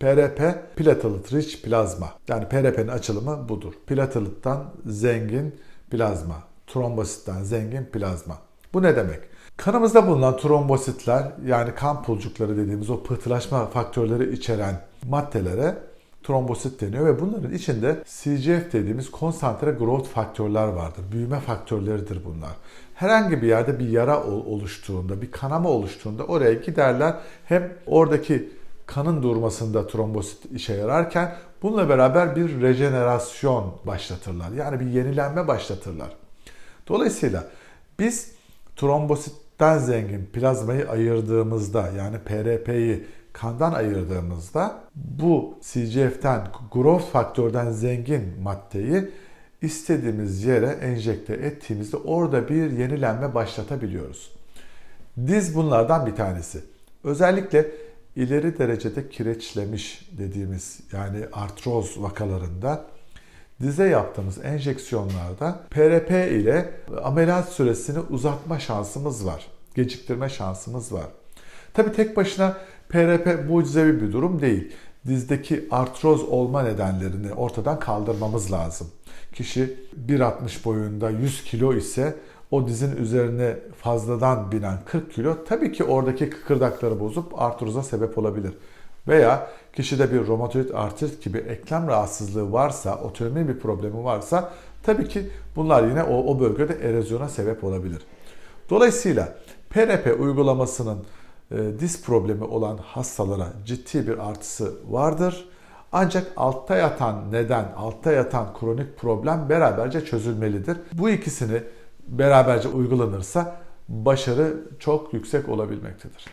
PRP, platelet rich plazma. Yani PRP'nin açılımı budur. Platelet'tan zengin plazma, trombositten zengin plazma. Bu ne demek? Kanımızda bulunan trombositler yani kan pulcukları dediğimiz o pıhtılaşma faktörleri içeren maddelere trombosit deniyor ve bunların içinde CGF dediğimiz konsantre growth faktörler vardır. Büyüme faktörleridir bunlar. Herhangi bir yerde bir yara ol- oluştuğunda, bir kanama oluştuğunda oraya giderler. Hem oradaki kanın durmasında trombosit işe yararken bununla beraber bir rejenerasyon başlatırlar. Yani bir yenilenme başlatırlar. Dolayısıyla biz trombositten zengin plazmayı ayırdığımızda yani PRP'yi kandan ayırdığımızda bu CGF'ten growth faktörden zengin maddeyi istediğimiz yere enjekte ettiğimizde orada bir yenilenme başlatabiliyoruz. Diz bunlardan bir tanesi. Özellikle ileri derecede kireçlemiş dediğimiz yani artroz vakalarında dize yaptığımız enjeksiyonlarda PRP ile ameliyat süresini uzatma şansımız var. Geciktirme şansımız var. Tabi tek başına PRP mucizevi bir durum değil. Dizdeki artroz olma nedenlerini ortadan kaldırmamız lazım. Kişi 1.60 boyunda 100 kilo ise o dizin üzerine fazladan binen 40 kilo tabii ki oradaki kıkırdakları bozup artroza sebep olabilir. Veya kişide bir romatoid artrit gibi eklem rahatsızlığı varsa, otoimmün bir problemi varsa tabii ki bunlar yine o, o bölgede erozyona sebep olabilir. Dolayısıyla PRP uygulamasının diz problemi olan hastalara ciddi bir artısı vardır. Ancak altta yatan neden, altta yatan kronik problem beraberce çözülmelidir. Bu ikisini beraberce uygulanırsa başarı çok yüksek olabilmektedir.